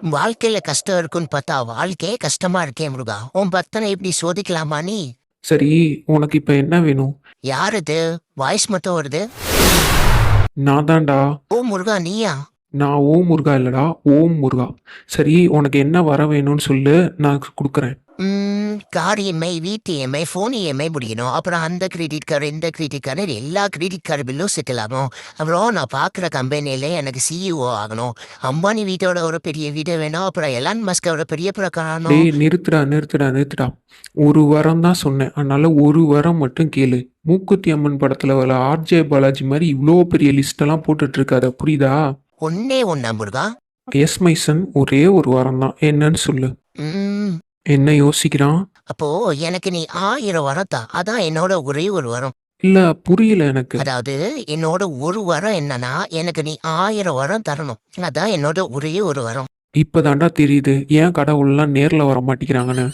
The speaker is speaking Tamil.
வாழ்க்கையில கஷ்டம் இருக்குன்னு பார்த்தா வாழ்க்கையே கஷ்டமா இருக்கே முருகா. உன் பக்தனை இப்படி சோதிக்கலாமா நீ? சரி உனக்கு இப்ப என்ன வேணும்? யார் இது வாய்ஸ் மட்டும் வருது. நான் தான்டா ஓ முருகா நீயா? நான் ஓம் முருகா இல்லடா ஓம் முருகா. சரி உனக்கு என்ன வர வேணும்னு சொல்லு நான் கொடுக்குறேன். ம், கார் இஎம்ஐ வீட்டு இஎம்ஐ ஃபோன் இஎம்ஐ முடியணும். அப்புறம் அந்த கிரெடிட் கார்டு இந்த கிரெடிட் கார்டு எல்லா கிரெடிட் கார்டு பில்லும் செட்டில் ஆகும். அப்புறம் நான் பார்க்குற கம்பெனியில் எனக்கு சிஇஓ ஆகணும். அம்பானி வீட்டோட ஒரு பெரிய வீடு வேணும். அப்புறம் எலான் மஸ்கோட பெரிய பிரகாரம் டேய் நிறுத்துடா நிறுத்துடா நிறுத்துடா. ஒரு வாரம் தான் சொன்னேன். அதனால ஒரு வாரம் மட்டும் கேளு. மூக்குத்தி அம்மன் படத்துல வர ஆர்ஜே பாலாஜி மாதிரி இவ்வளோ பெரிய லிஸ்ட் எல்லாம் போட்டுட்டு இருக்காத புரியுதா? ஒன்னே ஒன்னா முருகா எஸ் மைசன் ஒரே ஒரு வாரம் தான். என்னன்னு சொல்லு. என்ன யோசிக்கிறான்? அப்போ எனக்கு நீ ஆயிரம் வரம் தான் அதான் என்னோட ஒரே ஒரு வரம். இல்ல புரியல எனக்கு. அதாவது என்னோட ஒரு வரம் என்னன்னா எனக்கு நீ ஆயிரம் வரம் தரணும். அதான் என்னோட ஒரே ஒரு வரம். இப்பதான்டா தெரியுது. ஏன் கடவுள்லாம் நேர்ல வர மாட்டேங்கிறாங்கன்னு